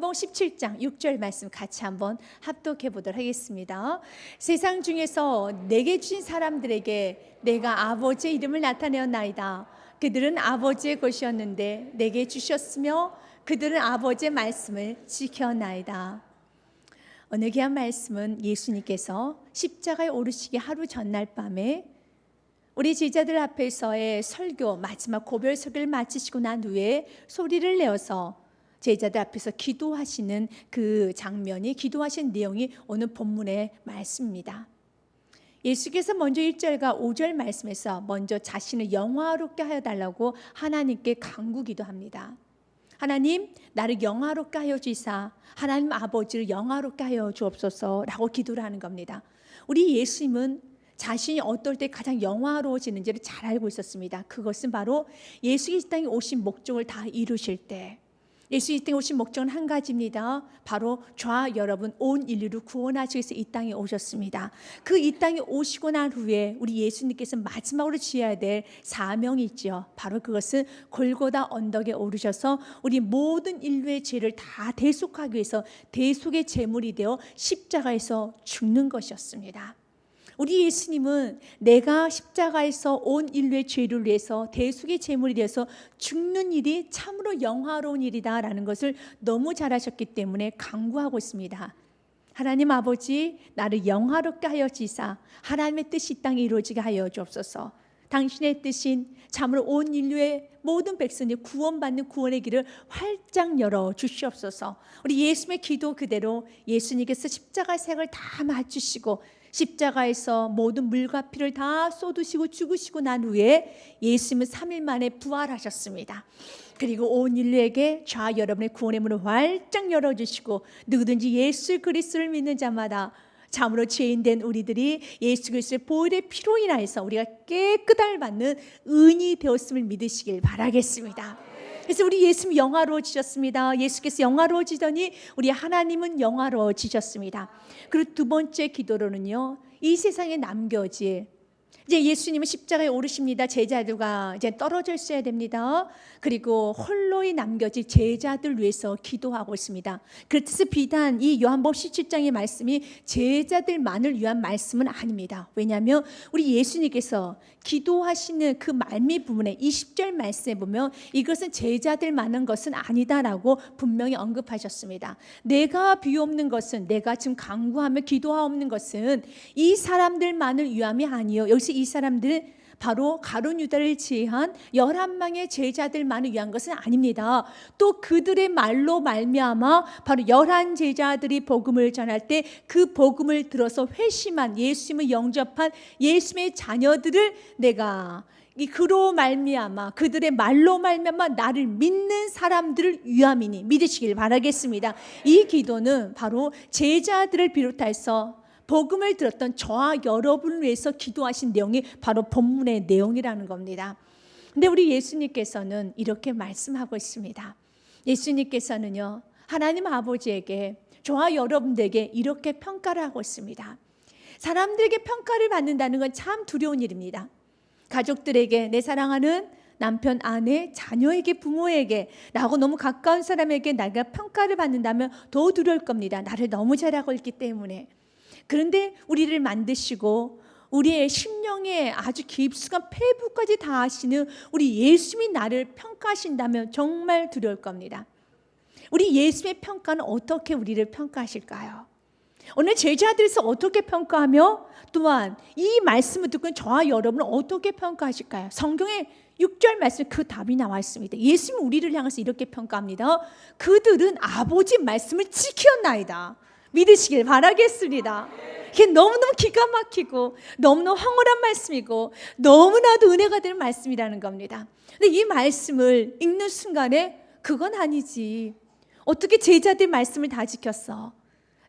요한복음 17장 6절 말씀 같이 한번 합독해 보도록 하겠습니다. 세상 중에서 내게 주신 사람들에게 내가 아버지의 이름을 나타내었나이다. 그들은 아버지의 것이었는데 내게 주셨으며 그들은 아버지의 말씀을 지켜나이다. 오늘 귀한 말씀은 예수님께서 십자가에 오르시기 하루 전날 밤에 우리 제자들 앞에서의 설교 마지막 고별 설교를 마치시고 난 후에 소리를 내어서 제자들 앞에서 기도하시는 그 장면이 기도하신 내용이 오늘 본문의 말씀입니다. 예수께서 먼저 1절과 5절 말씀에서 먼저 자신을 영화롭게 하여 달라고 하나님께 간구 기도 합니다. 하나님 나를 영화롭게 하여 주사 하나님 아버지를 영화롭게 하여 주옵소서라고 기도를 하는 겁니다. 우리 예수님은 자신이 어떨 때 가장 영화로워지는지를 잘 알고 있었습니다. 그것은 바로 예수 이 땅에 오신 목적을 다 이루실 때 예수 이 땅에 오신 목적은 한 가지입니다. 바로 저와 여러분 온 인류를 구원하시기 위해서 이 땅에 오셨습니다. 그 이 땅에 오시고 난 후에 우리 예수님께서 마지막으로 지어야 될 사명이 있죠. 바로 그것은 골고다 언덕에 오르셔서 우리 모든 인류의 죄를 다 대속하기 위해서 대속의 제물이 되어 십자가에서 죽는 것이었습니다. 우리 예수님은 내가 십자가에서 온 인류의 죄를 위해서 대속의 제물이 되어서 죽는 일이 참으로 영화로운 일이다라는 것을 너무 잘 아셨기 때문에 강구하고 있습니다. 하나님 아버지 나를 영화롭게 하여 지사 하나님의 뜻이 이 땅에 이루어지게 하여 주옵소서. 당신의 뜻인 참으로 온 인류의 모든 백성이 구원받는 구원의 길을 활짝 열어 주시옵소서. 우리 예수님의 기도 그대로 예수님께서 십자가 색을 다 맞추시고 십자가에서 모든 물과 피를 다 쏟으시고 죽으시고 난 후에 예수님은 3일 만에 부활하셨습니다. 그리고 온 인류에게 자 여러분의 구원의 문을 활짝 열어주시고 누구든지 예수 그리스도를 믿는 자마다 참으로 죄인된 우리들이 예수 그리스도의 보혈의 피로 인하여서 우리가 깨끗함을 받는 은이 되었음을 믿으시길 바라겠습니다. 그래서 우리 예수님 영화로워지셨습니다. 예수께서 영화로워지더니 우리 하나님은 영화로워지셨습니다. 그리고 두 번째 기도로는요. 이 세상에 남겨질 이제 예수님은 십자가에 오르십니다. 제자들과 이제 떨어져 있어야 됩니다. 그리고 홀로이 남겨질 제자들 위해서 기도하고 있습니다. 그래서 비단 이 요한복음 17장의 말씀이 제자들만을 위한 말씀은 아닙니다. 왜냐하면 우리 예수님께서 기도하시는 그 말미 부분에 20절 말씀에 보면 이것은 제자들 많은 것은 아니다라고 분명히 언급하셨습니다. 내가 비옵는 것은 내가 지금 강구하며 기도하옵는 것은 이 사람들만을 위함이 아니요. 여기서 이 사람들 바로 가룟 유다를 지휘한 열한 명의 제자들만을 위한 것은 아닙니다. 또 그들의 말로 말미암아 바로 열한 제자들이 복음을 전할 때 그 복음을 들어서 회심한 예수님을 영접한 예수님의 자녀들을 내가 이 그로 말미암아 그들의 말로 말미암아 나를 믿는 사람들을 위함이니 믿으시길 바라겠습니다. 이 기도는 바로 제자들을 비롯해서 복음을 들었던 저와 여러분을 위해서 기도하신 내용이 바로 본문의 내용이라는 겁니다. 근데 우리 예수님께서는 이렇게 말씀하고 있습니다. 예수님께서는요, 하나님 아버지에게 저와 여러분들에게 이렇게 평가를 하고 있습니다. 사람들에게 평가를 받는다는 건 참 두려운 일입니다. 가족들에게 내 사랑하는 남편, 아내, 자녀에게, 부모에게, 나하고 너무 가까운 사람에게 내가 평가를 받는다면 더 두려울 겁니다. 나를 너무 잘하고 있기 때문에. 그런데 우리를 만드시고 우리의 심령에 아주 깊숙한 폐부까지 다 아시는 우리 예수님이 나를 평가하신다면 정말 두려울 겁니다. 우리 예수의 평가는 어떻게 우리를 평가하실까요? 오늘 제자들에서 어떻게 평가하며 또한 이 말씀을 듣고 저와 여러분은 어떻게 평가하실까요? 성경에 6절 말씀 그 답이 나와 있습니다. 예수님 우리를 향해서 이렇게 평가합니다. 그들은 아버지 말씀을 지켰나이다. 믿으시길 바라겠습니다. 이게 너무너무 기가 막히고 너무너무 황홀한 말씀이고 너무나도 은혜가 되는 말씀이라는 겁니다. 근데 이 말씀을 읽는 순간에 그건 아니지. 어떻게 제자들 말씀을 다 지켰어?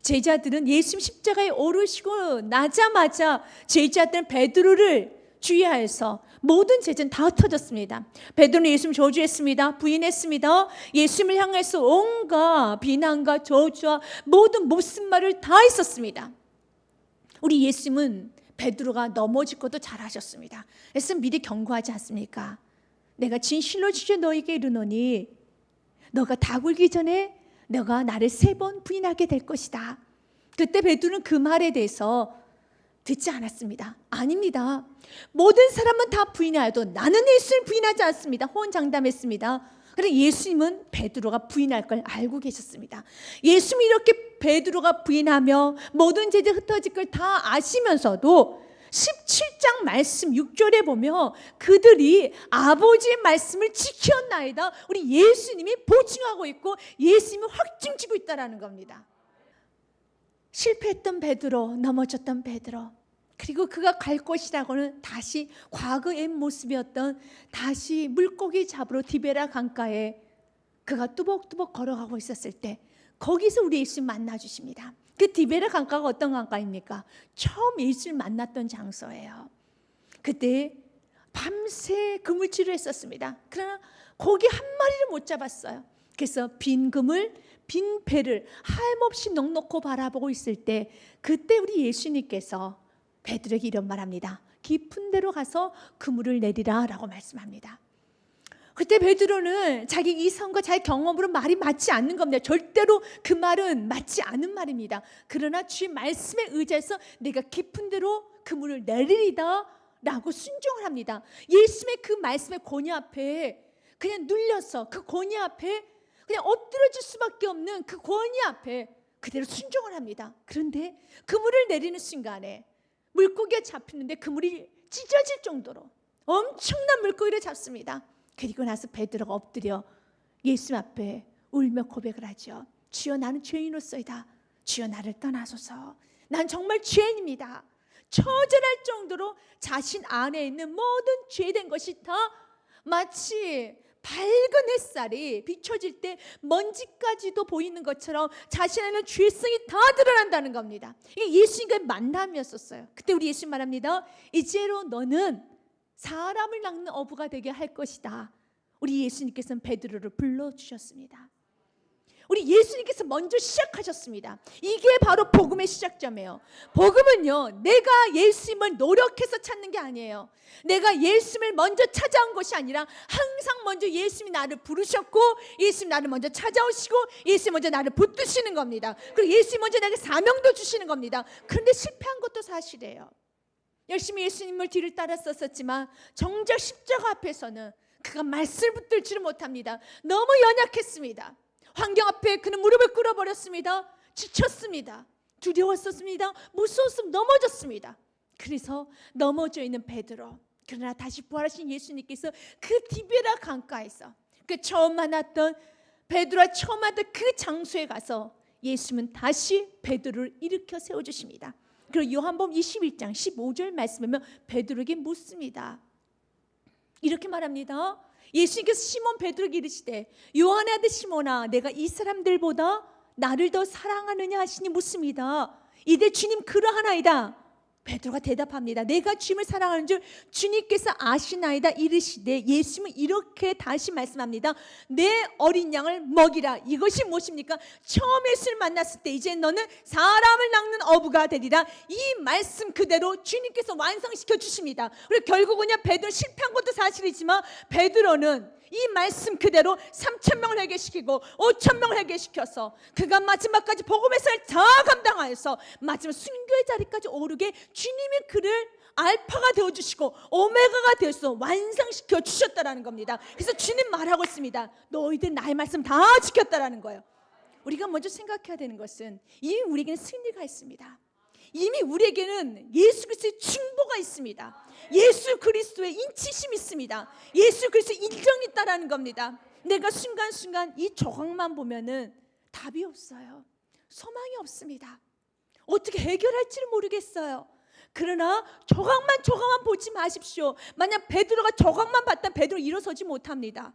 제자들은 예수님 십자가에 오르시고 나자마자 제자들은 베드로를 주의하여서 모든 제자는 다 흩어졌습니다. 베드로는 예수님 저주했습니다. 부인했습니다. 예수님을 향해서 온갖 비난과 저주와 모든 못쓴 말을 다 했었습니다. 우리 예수님은 베드로가 넘어질 것도 잘하셨습니다. 그래서 미리 경고하지 않습니까? 내가 진실로 주셔 너에게 이르노니 너가 다 굴기 전에 너가 나를 세 번 부인하게 될 것이다. 그때 베드로는 그 말에 대해서 듣지 않았습니다. 아닙니다. 모든 사람은 다 부인하여도 나는 예수를 부인하지 않습니다. 호언장담했습니다. 그런데 예수님은 베드로가 부인할 걸 알고 계셨습니다. 예수님이 이렇게 베드로가 부인하며 모든 죄가 흩어질 걸 다 아시면서도 17장 말씀 6절에 보면 그들이 아버지의 말씀을 지켰나이다. 우리 예수님이 보증하고 있고 예수님이 확증지고 있다라는 겁니다. 실패했던 베드로, 넘어졌던 베드로, 그리고 그가 갈 곳이라고는 다시 과거의 모습이었던 다시 물고기 잡으러 디베라 강가에 그가 뚜벅뚜벅 걸어가고 있었을 때 거기서 우리 예수님 만나 주십니다. 그 디베라 강가가 어떤 강가입니까? 처음 예수를 만났던 장소예요. 그때 밤새 그물질을 했었습니다. 그러나 고기 한 마리를 못 잡았어요. 그래서 빈 그물, 빈 배를 하염없이 넉넉히 바라보고 있을 때 그때 우리 예수님께서 베드로에게 이런 말합니다. 깊은 데로 가서 그물을 내리라라고 말씀합니다. 그때 베드로는 자기 이성과 자기 경험으로 말이 맞지 않는 겁니다. 절대로 그 말은 맞지 않은 말입니다. 그러나 주의 말씀에 의지해서 내가 깊은 데로 그물을 내리리다 라고 순종을 합니다. 예수님의 그 말씀의 권위 앞에 그냥 눌려서 그 권위 앞에 그냥 엎드려질 수밖에 없는 그 권위 앞에 그대로 순종을 합니다. 그런데 그물을 내리는 순간에 물고기가 잡히는데 그물이 찢어질 정도로 엄청난 물고기를 잡습니다. 그리고 나서 베드로가 엎드려 예수 앞에 울며 고백을 하죠. 주여 나는 죄인으로서이다. 주여 나를 떠나소서. 난 정말 죄인입니다. 처절할 정도로 자신 안에 있는 모든 죄된 것이 다 마치 밝은 햇살이 비춰질 때 먼지까지도 보이는 것처럼 자신 안에 죄성이 다 드러난다는 겁니다. 이게 예수님과의 만남이었었어요. 그때 우리 예수님 말합니다. 이제로 너는 사람을 낚는 어부가 되게 할 것이다. 우리 예수님께서는 베드로를 불러 주셨습니다. 우리 예수님께서 먼저 시작하셨습니다. 이게 바로 복음의 시작점이에요. 복음은요, 내가 예수님을 노력해서 찾는 게 아니에요. 내가 예수님을 먼저 찾아온 것이 아니라 항상 먼저 예수님이 나를 부르셨고, 예수님 나를 먼저 찾아오시고, 예수님 먼저 나를 붙드시는 겁니다. 그리고 예수님 먼저 내게 사명도 주시는 겁니다. 그런데 실패한 것도 사실이에요. 열심히 예수님을 뒤를 따랐었지만 정작 십자가 앞에서는 그가 말씀을 붙들지를 못합니다. 너무 연약했습니다. 환경 앞에 그는 무릎을 꿇어버렸습니다. 지쳤습니다. 두려웠었습니다. 무서웠음 넘어졌습니다. 그래서 넘어져 있는 베드로. 그러나 다시 부활하신 예수님께서 그 디베라 강가에서 그 처음 만났던 베드로와 처음 만났던 그 장소에 가서 예수님은 다시 베드로를 일으켜 세워 주십니다. 그리고 요한복음 21장 15절 말씀하면 베드로에게 묻습니다. 이렇게 말합니다. 예수님께서 시몬 베드로에게 이르시되 요한의 아들 시몬아 내가 이 사람들보다 나를 더 사랑하느냐 하시니 묻습니다. 이대 주님 그러하나이다. 베드로가 대답합니다. 내가 주님을 사랑하는 줄 주님께서 아시나이다 이르시되 예수님은 이렇게 다시 말씀합니다. 내 어린 양을 먹이라. 이것이 무엇입니까? 처음 예수를 만났을 때 이제 너는 사람을 낚는 어부가 되리라. 이 말씀 그대로 주님께서 완성시켜 주십니다. 그리고 결국은요 베드로 실패한 것도 사실이지만 베드로는 이 말씀 그대로 3천 명을 회개시키고 5천 명을 회개시켜서 그가 마지막까지 복음의 살다 감당하여서 마지막 순교의 자리까지 오르게 주님이 그를 알파가 되어 주시고 오메가가 되어서 완성시켜 주셨다라는 겁니다. 그래서 주님 말하고 있습니다. 너희들 나의 말씀 다 지켰다라는 거예요. 우리가 먼저 생각해야 되는 것은 이미 우리에게는 승리가 있습니다. 이미 우리에게는 예수 그리스도의 충보가 있습니다. 예수 그리스도의 인치심이 있습니다. 예수 그리스도의 인정이 있다라는 겁니다. 내가 순간순간 이 조각만 보면은 답이 없어요. 소망이 없습니다. 어떻게 해결할지를 모르겠어요. 그러나 조각만 조각만 보지 마십시오. 만약 베드로가 조각만 봤다면 베드로 일어서지 못합니다.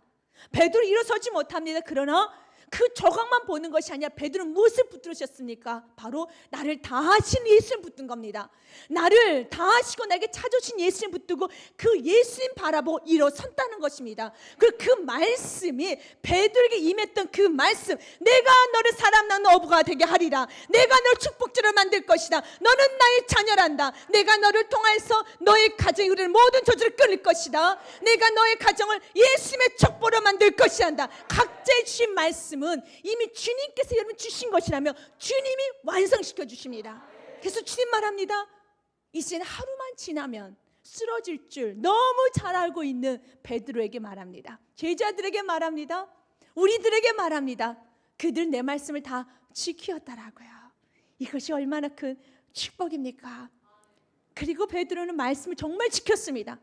베드로 일어서지 못합니다. 그러나 그 조각만 보는 것이 아니라 베드로는 무엇을 붙들으셨습니까? 바로 나를 다 하신 예수를 붙든 겁니다. 나를 다 하시고 나에게 찾으신 예수를 붙들고 그 예수님 바라보고 일어섰다는 것입니다. 그리고 그 말씀이 베드로에게 임했던 그 말씀 내가 너를 사람 낳는 어부가 되게 하리라 내가 너를 축복주로 만들 것이다 너는 나의 자녀란다 내가 너를 통해서 너의 가정에 이르는 모든 저주를 끊을 것이다 내가 너의 가정을 예수님의 척보로 만들 것이란다 각자의 주신 말씀 말씀은 이미 주님께서 여러분 주신 것이라며 주님이 완성시켜 주십니다. 그래서 주님 말합니다. 이제는 하루만 지나면 쓰러질 줄 너무 잘 알고 있는 베드로에게 말합니다. 제자들에게 말합니다. 우리들에게 말합니다. 그들 내 말씀을 다 지키었다라고요. 이것이 얼마나 큰 축복입니까? 그리고 베드로는 말씀을 정말 지켰습니다.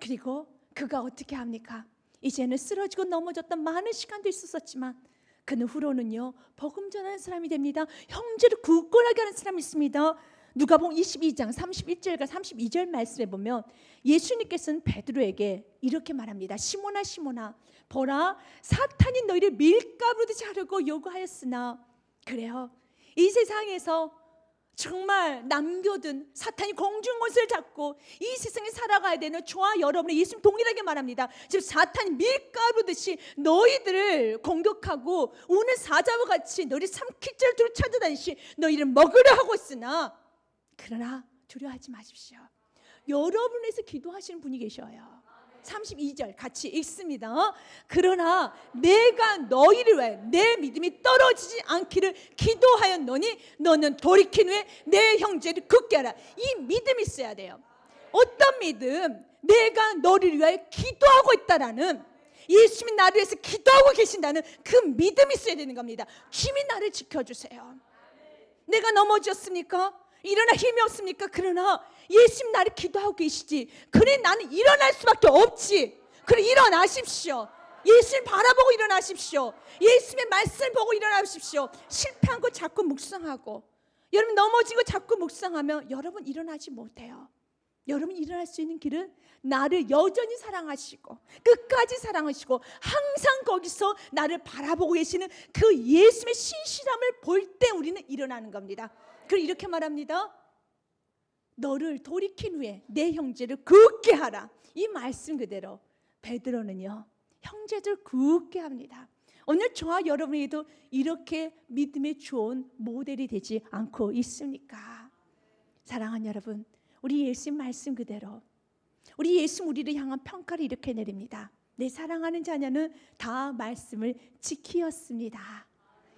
그리고 그가 어떻게 합니까? 이제는 쓰러지고 넘어졌던 많은 시간도 있었었지만 그는 후로는요 복음 전하는 사람이 됩니다. 형제를 굳건하게 하는 사람이 있습니다. 누가복음 22장 31절과 32절 말씀에 보면 예수님께서는 베드로에게 이렇게 말합니다. 시모나 시모나 보라 사탄이 너희를 밀가루듯이 하려고 요구하였으나 그래요. 이 세상에서 정말 남겨둔 사탄이 공중 옷을 잡고 이 세상에 살아가야 되는 저와 여러분의 예수님 동일하게 말합니다. 지금 사탄이 밀가루듯이 너희들을 공격하고 오늘 사자와 같이 너희 삼킬절 두루 찾아다니시 너희를 먹으려 하고 있으나 그러나 두려워하지 마십시오. 여러분에서 기도하시는 분이 계셔요. 32절 같이 읽습니다. 그러나 내가 너희를 위해 내 믿음이 떨어지지 않기를 기도하였노니 너는 돌이킨 후에 내 형제를 굳게 하라. 이 믿음이 있어야 돼요. 어떤 믿음? 내가 너를 위하여 기도하고 있다라는 예수님이 나를 위해서 기도하고 계신다는 그 믿음이 있어야 되는 겁니다. 주님이 나를 지켜주세요. 내가 넘어졌습니까? 일어나 힘이 없습니까? 그러나 예수님 나를 기도하고 계시지. 그래 나는 일어날 수밖에 없지. 그래 일어나십시오. 예수님 바라보고 일어나십시오. 예수님의 말씀을 보고 일어나십시오. 실패한 거 자꾸 묵상하고 여러분 넘어진 거 자꾸 묵상하면 여러분 일어나지 못해요. 여러분 일어날 수 있는 길은 나를 여전히 사랑하시고 끝까지 사랑하시고 항상 거기서 나를 바라보고 계시는 그 예수님의 신실함을 볼 때 우리는 일어나는 겁니다. 그리고 이렇게 말합니다. 너를 돌이킨 후에 내 형제를 굳게 하라. 이 말씀 그대로 베드로는요. 형제들 굳게 합니다. 오늘 저와 여러분에게도 이렇게 믿음의 좋은 모델이 되지 않고 있습니까? 사랑하는 여러분, 우리 예수님 말씀 그대로 우리 예수 우리를 향한 평가를 이렇게 내립니다. 내 사랑하는 자녀는 다 말씀을 지키었습니다.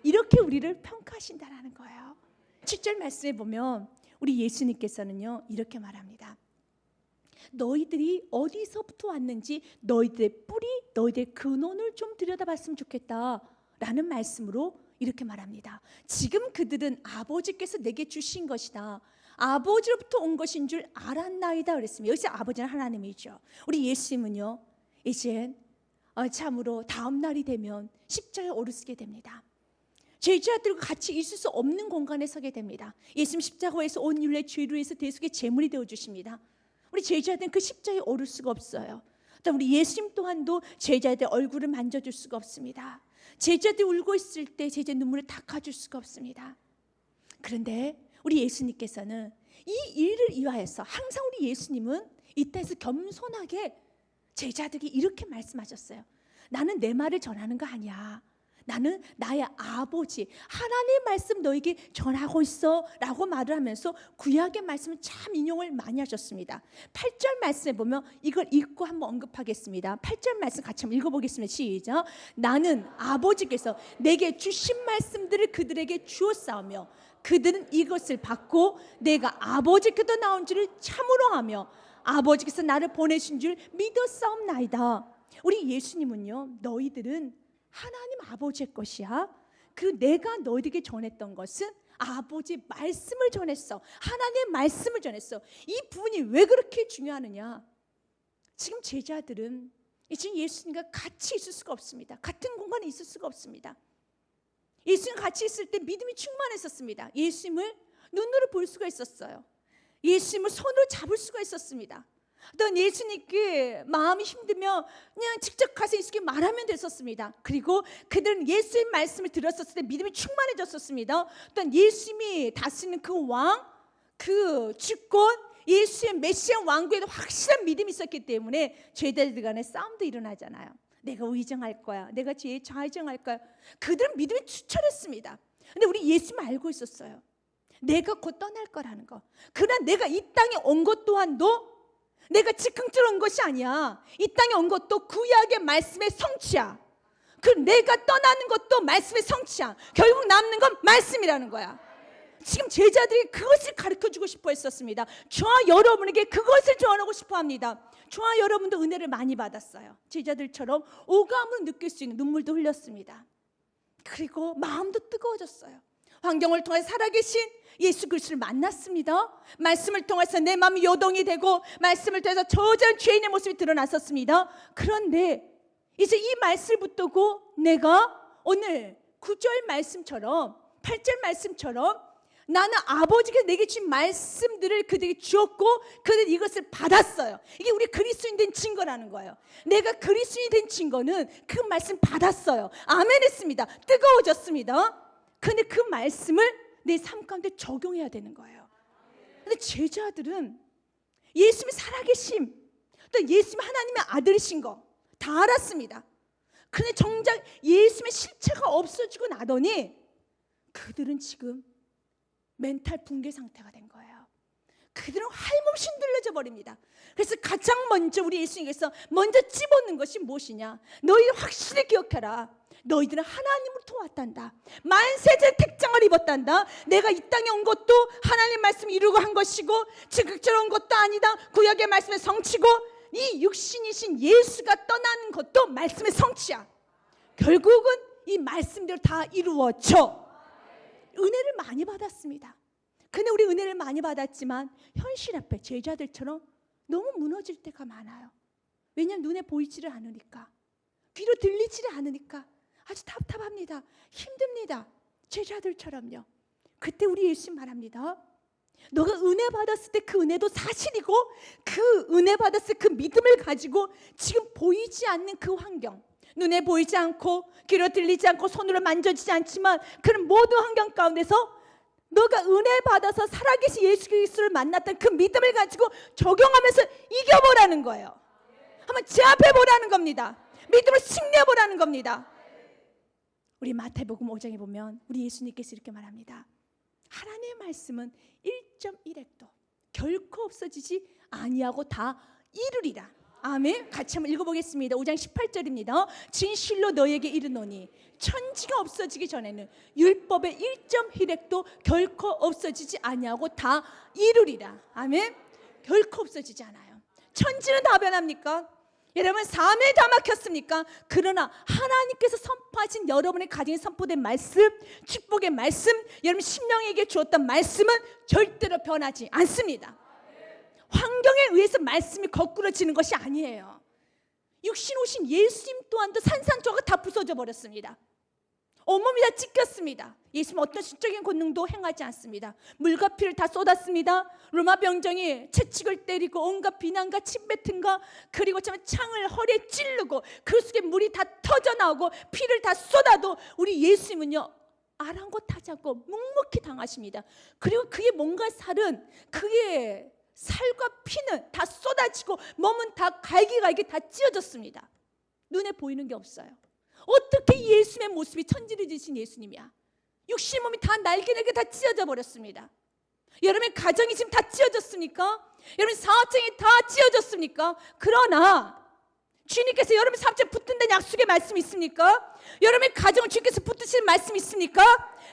이렇게 우리를 평가하신다라는 거예요. 7절 말씀에 보면 우리 예수님께서는요 이렇게 말합니다. 너희들이 어디서부터 왔는지 너희들의 뿌리, 너희들의 근원을 좀 들여다봤으면 좋겠다라는 말씀으로 이렇게 말합니다. 지금 그들은 아버지께서 내게 주신 것이다. 아버지로부터 온 것인 줄 알았나이다 그랬습니다. 여기서 아버지는 하나님이죠. 우리 예수님은요 이제 어, 참으로 다음 날이 되면 십자가에 오르시게 됩니다. 제자들과 같이 있을 수 없는 공간에 서게 됩니다. 예수님 십자가에서 온 인류의 죄로 해서 대속의 제물이 되어 주십니다. 우리 제자들은 그 십자가에 오를 수가 없어요. 또 우리 예수님 또한도 제자들 얼굴을 만져줄 수가 없습니다. 제자들이 울고 있을 때 제자 눈물을 닦아줄 수가 없습니다. 그런데 우리 예수님께서는 이 일을 위하여서 항상 우리 예수님은 이 땅에서 겸손하게 제자들에게 이렇게 말씀하셨어요. 나는 내 말을 전하는 거 아니야. 나는 나의 아버지 하나님의 말씀 너에게 전하고 있어 라고 말을 하면서 구약의 말씀을 참 인용을 많이 하셨습니다. 8절 말씀에 보면 이걸 읽고 한번 언급하겠습니다. 8절 말씀 같이 한번 읽어보겠습니다. 시작. 나는 아버지께서 내게 주신 말씀들을 그들에게 주었사오며 그들은 이것을 받고 내가 아버지께서 나온 줄을 참으로 하며 아버지께서 나를 보내신 줄 믿었사옵나이다. 우리 예수님은요 너희들은 하나님 아버지의 것이야. 그 내가 너희에게 전했던 것은 아버지 말씀을 전했어. 하나님의 말씀을 전했어. 이 부분이 왜 그렇게 중요하느냐? 지금 제자들은 지금 예수님과 같이 있을 수가 없습니다. 같은 공간에 있을 수가 없습니다. 예수님 같이 있을 때 믿음이 충만했었습니다. 예수님을 눈으로 볼 수가 있었어요. 예수님을 손으로 잡을 수가 있었습니다. 어떤 예수님께 마음이 힘들면 그냥 직접 가서 예수님께 말하면 됐었습니다. 그리고 그들은 예수의 말씀을 들었었을 때 믿음이 충만해졌었습니다. 어떤 예수님이 다스리는 그 왕, 그 주권, 예수의 메시아 왕국에도 확실한 믿음이 있었기 때문에 죄들 간에 싸움도 일어나잖아요. 내가 의정할 거야. 내가 죄에 좌정할 거야. 그들은 믿음이 추철했습니다. 근데 우리 예수님 알고 있었어요. 내가 곧 떠날 거라는 거. 그러나 내가 이 땅에 온 것 또한도 내가 즉흥적으로 온 것이 아니야. 이 땅에 온 것도 구약의 말씀의 성취야. 그 내가 떠나는 것도 말씀의 성취야. 결국 남는 건 말씀이라는 거야. 지금 제자들이 그것을 가르쳐 주고 싶어 했었습니다. 저와 여러분에게 그것을 조언하고 싶어 합니다. 저와 여러분도 은혜를 많이 받았어요. 제자들처럼 오감으로 느낄 수 있는 눈물도 흘렸습니다. 그리고 마음도 뜨거워졌어요. 환경을 통해 살아계신 예수 그리스도를 만났습니다. 말씀을 통해서 내 마음이 요동이 되고 말씀을 통해서 저전 죄인의 모습이 드러났었습니다. 그런데 이제 이 말씀을 붙들고 내가 오늘 9절 말씀처럼 8절 말씀처럼 나는 아버지가 내게 주신 말씀들을 그들에게 주었고 그들 이것을 받았어요. 이게 우리 그리스도인 된 증거라는 거예요. 내가 그리스도인 된 증거는 그 말씀 받았어요. 아멘 했습니다. 뜨거워졌습니다. 근데 그 말씀을 내 삶 가운데 적용해야 되는 거예요. 근데 제자들은 예수님이 살아계심, 또 예수님이 하나님의 아들이신 거 다 알았습니다. 근데 정작 예수님의 실체가 없어지고 나더니 그들은 지금 멘탈 붕괴 상태가 된 거예요. 그들은 할멈없이 흔들려져 버립니다. 그래서 가장 먼저 우리 예수님께서 먼저 집어넣는 것이 무엇이냐? 너희들 확실히 기억해라. 너희들은 하나님으로부터 왔단다. 만세제 택장을 입었단다. 내가 이 땅에 온 것도 하나님 말씀 이루고 한 것이고 즉각적으로 온 것도 아니다. 구약의 말씀의 성취고 이 육신이신 예수가 떠나는 것도 말씀의 성취야. 결국은 이 말씀대로 다 이루어져. 은혜를 많이 받았습니다. 근데 우리 은혜를 많이 받았지만 현실 앞에 제자들처럼 너무 무너질 때가 많아요. 왜냐하면 눈에 보이지를 않으니까 귀로 들리지를 않으니까 아주 답답합니다. 힘듭니다. 제자들처럼요. 그때 우리 예수님 말합니다. 너가 은혜 받았을 때 그 은혜도 사실이고 그 은혜 받았을 그 믿음을 가지고 지금 보이지 않는 그 환경 눈에 보이지 않고 귀로 들리지 않고 손으로 만져지지 않지만 그런 모든 환경 가운데서 너가 은혜 받아서 살아계신 예수 그리스도를 만났던 그 믿음을 가지고 적용하면서 이겨보라는 거예요. 한번 제압해보라는 겁니다. 믿음을 승리해보라는 겁니다. 우리 마태복음 5장에 보면 우리 예수님께서 이렇게 말합니다. 하나님의 말씀은 1.1핵도 결코 없어지지 아니하고 다 이루리라. 아멘. 같이 한번 읽어보겠습니다. 5장 18절입니다. 진실로 너에게 이르노니 천지가 없어지기 전에는 율법의 1.1핵도 결코 없어지지 아니하고 다 이루리라. 아멘. 결코 없어지지 않아요. 천지는 다 변합니까? 여러분 삶에 다 막혔습니까? 그러나 하나님께서 선포하신 여러분의 가정에 선포된 말씀, 축복의 말씀, 여러분 신명에게 주었던 말씀은 절대로 변하지 않습니다. 환경에 의해서 말씀이 거꾸러지는 것이 아니에요. 육신 오신 예수님 또한도 산산조각 다 부서져 버렸습니다. 온몸이 다 찢겼습니다. 예수님 어떤 신적인 권능도 행하지 않습니다. 물과 피를 다 쏟았습니다. 로마 병정이 채찍을 때리고 온갖 비난과 침뱉음과 그리고 참 창을 허리에 찌르고 그 속에 물이 다 터져 나오고 피를 다 쏟아도 우리 예수님은요 아랑곳하지 않고 묵묵히 당하십니다. 그리고 그의 몸과 살은 그의 살과 피는 다 쏟아지고 몸은 다 갈기갈기 다 찢어졌습니다. 눈에 보이는 게 없어요. 어떻게 예수님의 모습이 천지를 지신 예수님이야? 육신 몸이 다 날개날개 다 찢어져 버렸습니다. 여러분의 가정이 지금 다 찢어졌습니까? 여러분 사업장이 다 찢어졌습니까? 그러나 주님께서 여러분 사업장 붙든다는 약속의 말씀 있습니까? 여러분의 가정을 주님께서 붙드시는 말씀 있습니까?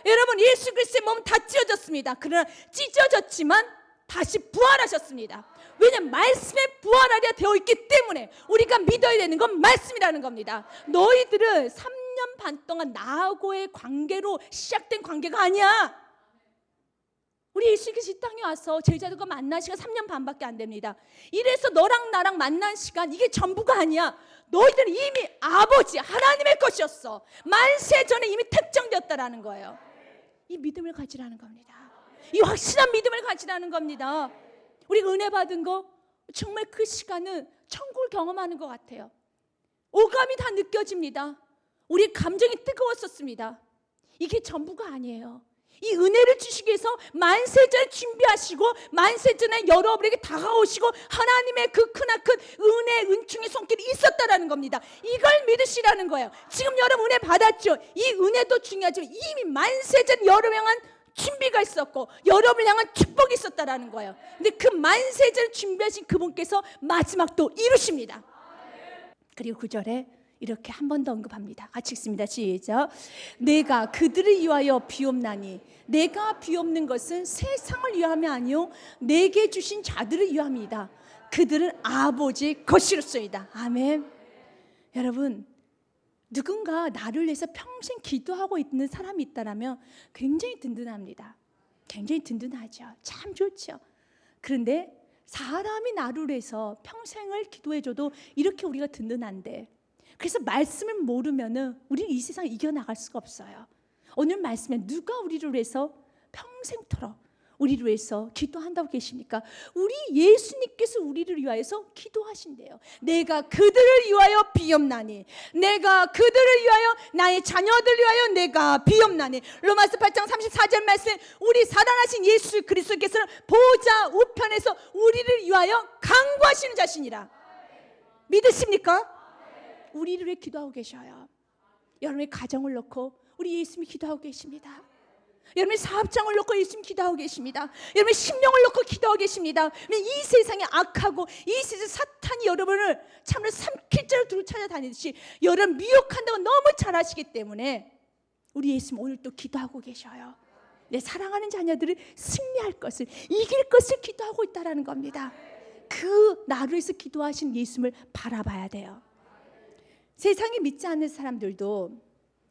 여러분 예수 그리스도의 몸 다 찢어졌습니다. 그러나 찢어졌지만 다시 부활하셨습니다. 왜냐면 말씀에 부활하려 되어 있기 때문에 우리가 믿어야 되는 건 말씀이라는 겁니다. 너희들은 3년 반 동안 나하고의 관계로 시작된 관계가 아니야. 우리 예수께서 이 땅에 와서 제자들과 만난 시간 3년 반밖에 안 됩니다. 이래서 너랑 나랑 만난 시간 이게 전부가 아니야. 너희들은 이미 아버지 하나님의 것이었어. 만세 전에 이미 특정되었다라는 거예요. 이 믿음을 가지라는 겁니다. 이 확실한 믿음을 가지라는 겁니다. 우리가 은혜 받은 거 정말 그 시간은 천국을 경험하는 것 같아요. 오감이 다 느껴집니다. 우리 감정이 뜨거웠었습니다. 이게 전부가 아니에요. 이 은혜를 주시기 위해서 만세전에 준비하시고 만세전에 여러분에게 다가오시고 하나님의 그 크나큰 은혜 은총의 손길이 있었다라는 겁니다. 이걸 믿으시라는 거예요. 지금 여러분 은혜 받았죠. 이 은혜도 중요하지만 이미 만세전 여러분 향한 준비가 있었고 여러분을 향한 축복이 있었다라는 거예요. 근데 그 만세전을 준비하신 그분께서 마지막 또 이루십니다. 그리고 9절에 이렇게 한 번 더 언급합니다. 같이 읽습니다. 시작. 내가 그들을 위하여 비옵나니 내가 비옵는 것은 세상을 위함이 아니요 내게 주신 자들을 위함이다. 그들은 아버지 것이로소이다. 아멘. 여러분 누군가 나를 위해서 평생 기도하고 있는 사람이 있다라면 굉장히 든든합니다. 굉장히 든든하죠. 참 좋죠. 그런데 사람이 나를 위해서 평생을 기도해줘도 이렇게 우리가 든든한데 그래서 말씀을 모르면은 우리는 이 세상 이겨 나갈 수가 없어요. 오늘 말씀에 누가 우리를 위해서 평생토록 우리를 위해서 기도한다고 계십니까? 우리 예수님께서 우리를 위하여서 기도하신대요. 내가 그들을 위하여 비옵나니 내가 그들을 위하여 나의 자녀들 위하여 내가 비옵나니 로마서 8장 34절 말씀 우리 사단하신 예수 그리스도께서는 보좌 우편에서 우리를 위하여 강구하시는 자신이라 믿으십니까? 우리를 위해 기도하고 계셔요. 여러분의 가정을 놓고 우리 예수님이 기도하고 계십니다. 여러분의 사업장을 놓고 예수님 기도하고 계십니다. 여러분의 심령을 놓고 기도하고 계십니다. 이 세상에 악하고 이 세상 사탄이 여러분을 참으로 삼킬자로 두루 찾아다니듯이 여러분 미혹한다고 너무 잘 아시기 때문에 우리 예수님 오늘 또 기도하고 계셔요. 내 사랑하는 자녀들을 승리할 것을 이길 것을 기도하고 있다라는 겁니다. 그 나를 위해서 기도하신 예수님을 바라봐야 돼요. 세상에 믿지 않는 사람들도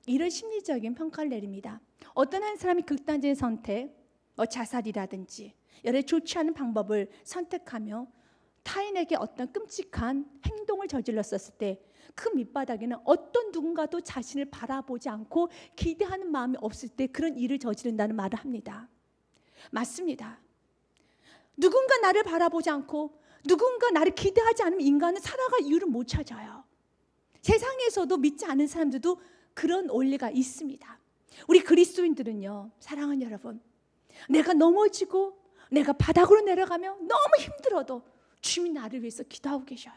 이런 심리적인 평가를 내립니다. 어떤 한 사람이 극단적인 선택, 뭐 자살이라든지 여러 좋지 않은 방법을 선택하며 타인에게 어떤 끔찍한 행동을 저질렀었을 때 그 밑바닥에는 어떤 누군가도 자신을 바라보지 않고 기대하는 마음이 없을 때 그런 일을 저지른다는 말을 합니다. 맞습니다. 누군가 나를 바라보지 않고 누군가 나를 기대하지 않으면 인간은 살아갈 이유를 못 찾아요. 세상에서도 믿지 않은 사람들도 그런 원리가 있습니다. 우리 그리스도인들은요, 사랑하는 여러분, 내가 넘어지고 내가 바닥으로 내려가며 너무 힘들어도 주님이 나를 위해서 기도하고 계셔요.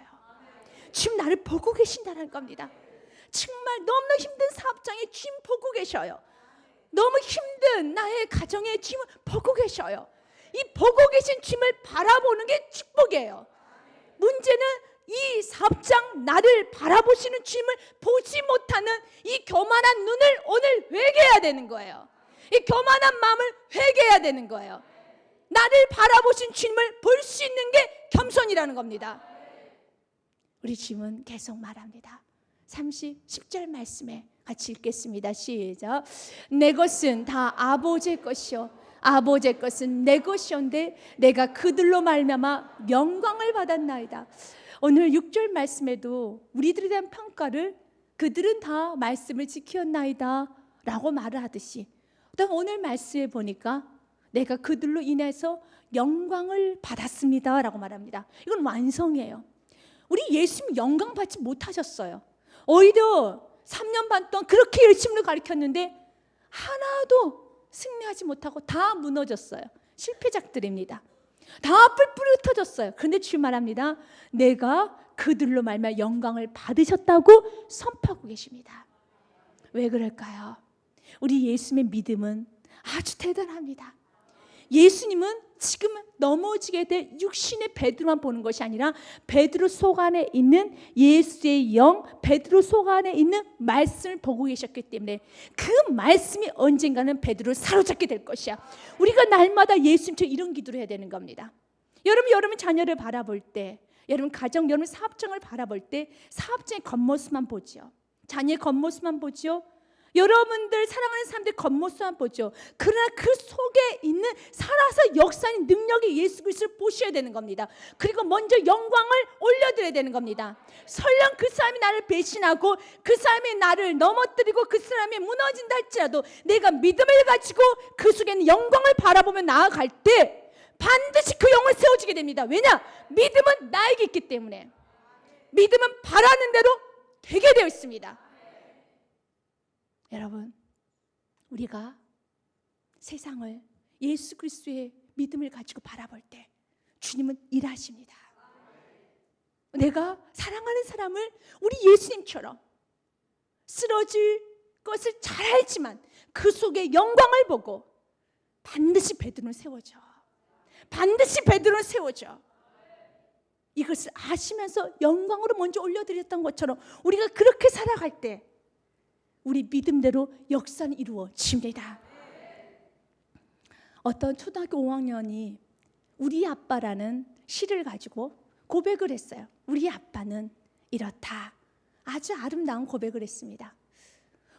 주님 나를 보고 계신다는 겁니다. 정말 너무나 힘든 사업장에 주님 보고 계셔요. 너무 힘든 나의 가정에 주님을 보고 계셔요. 이 보고 계신 주님을 바라보는 게 축복이에요. 문제는 이 사업장 나를 바라보시는 주님을 보지 못하는 이 교만한 눈을 오늘 회개해야 되는 거예요. 이 교만한 마음을 회개해야 되는 거예요. 나를 바라보신 주님을 볼 수 있는 게 겸손이라는 겁니다. 우리 주님은 계속 말합니다. 30, 10절 말씀에 같이 읽겠습니다. 시작. 내 것은 다 아버지의 것이요. 아버지의 것은 내 것이온데 내가 그들로 말미암아 영광을 받았나이다. 오늘 6절 말씀에도 우리들에 대한 평가를 그들은 다 말씀을 지켰나이다 라고 말을 하듯이 그다음 오늘 말씀에 보니까 내가 그들로 인해서 영광을 받았습니다 라고 말합니다. 이건 완성이에요. 우리 예수님 영광 받지 못하셨어요. 오히려 3년 반 동안 그렇게 열심히 가르쳤는데 하나도 승리하지 못하고 다 무너졌어요. 실패작들입니다. 다 뿔뿔이 흩어졌어요. 그런데 주님 말합니다. 내가 그들로 말며 영광을 받으셨다고 선포하고 계십니다. 왜 그럴까요? 우리 예수님의 믿음은 아주 대단합니다. 예수님은 지금 넘어지게 될 육신의 베드로만 보는 것이 아니라 베드로 속 안에 있는 예수의 영, 베드로 속 안에 있는 말씀을 보고 계셨기 때문에 그 말씀이 언젠가는 베드로를 사로잡게 될 것이야. 우리가 날마다 예수님처럼 이런 기도를 해야 되는 겁니다. 여러분, 여러분 자녀를 바라볼 때, 여러분 가정, 여러분 사업장을 바라볼 때 사업장의 겉모습만 보죠. 자녀의 겉모습만 보죠. 여러분들 사랑하는 사람들 겉모습만 보죠. 그러나 그 속에 있는 살아서 역사하는 능력의 예수 그리스도를 보셔야 되는 겁니다. 그리고 먼저 영광을 올려드려야 되는 겁니다. 설령 그 사람이 나를 배신하고 그 사람이 나를 넘어뜨리고 그 사람이 무너진다 할지라도 내가 믿음을 가지고 그 속에 있는 영광을 바라보며 나아갈 때 반드시 그 영을 세워지게 됩니다. 왜냐? 믿음은 나에게 있기 때문에 믿음은 바라는 대로 되게 되어 있습니다. 여러분, 우리가 세상을 예수 그리스도의 믿음을 가지고 바라볼 때 주님은 일하십니다. 내가 사랑하는 사람을 우리 예수님처럼 쓰러질 것을 잘 알지만 그 속에 영광을 보고 반드시 베드로는 세워져. 반드시 베드로는 세워져. 이것을 아시면서 영광으로 먼저 올려드렸던 것처럼 우리가 그렇게 살아갈 때 우리 믿음대로 역사는 이루어집니다. 어떤 초등학교 5학년이 우리 아빠라는 시를 가지고 고백을 했어요. 우리 아빠는 이렇다. 아주 아름다운 고백을 했습니다.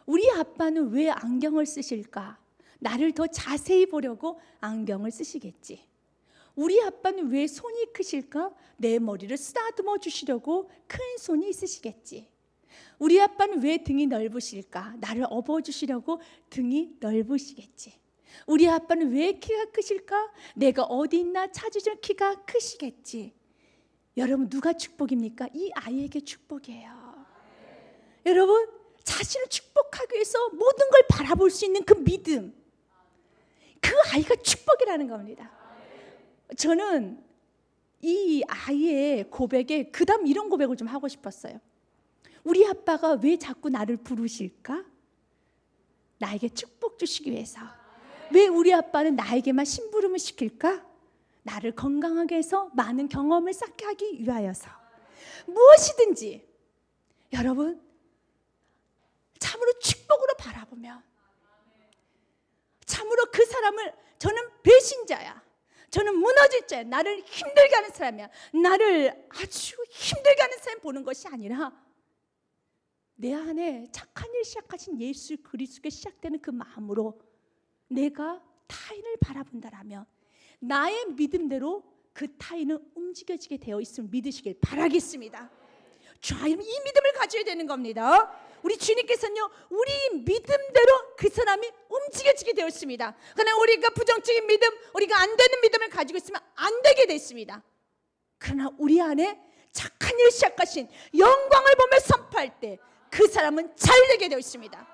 우리 아빠는 왜 안경을 쓰실까? 나를 더 자세히 보려고 안경을 쓰시겠지. 우리 아빠는 왜 손이 크실까? 내 머리를 쓰다듬어 주시려고 큰 손이 있으시겠지. 우리 아빠는 왜 등이 넓으실까? 나를 업어 주시려고 등이 넓으시겠지. 우리 아빠는 왜 키가 크실까? 내가 어디 있나 찾으실 키가 크시겠지. 여러분 누가 축복입니까? 이 아이에게 축복이에요. 여러분 자신을 축복하기 위해서 모든 걸 바라볼 수 있는 그 믿음. 그 아이가 축복이라는 겁니다. 저는 이 아이의 고백에 그다음 이런 고백을 좀 하고 싶었어요. 우리 아빠가 왜 자꾸 나를 부르실까? 나에게 축복 주시기 위해서. 왜 우리 아빠는 나에게만 심부름을 시킬까? 나를 건강하게 해서 많은 경험을 쌓게 하기 위하여서. 무엇이든지 여러분 참으로 축복으로 바라보면 참으로 그 사람을 저는 배신자야. 저는 무너질 자야. 나를 힘들게 하는 사람이야. 나를 아주 힘들게 하는 사람 보는 것이 아니라 내 안에 착한 일 시작하신 예수 그리스도께 시작되는 그 마음으로 내가 타인을 바라본다라면 나의 믿음대로 그 타인은 움직여지게 되어 있음을 믿으시길 바라겠습니다. 자, 이 믿음을 가져야 되는 겁니다. 우리 주님께서는요, 우리 믿음대로 그 사람이 움직여지게 되었습니다. 그러나 우리가 부정적인 믿음, 우리가 안 되는 믿음을 가지고 있으면 안 되게 됐습니다. 그러나 우리 안에 착한 일 시작하신 영광을 보며 선포할 때 그 사람은 잘 되게 되어 있습니다.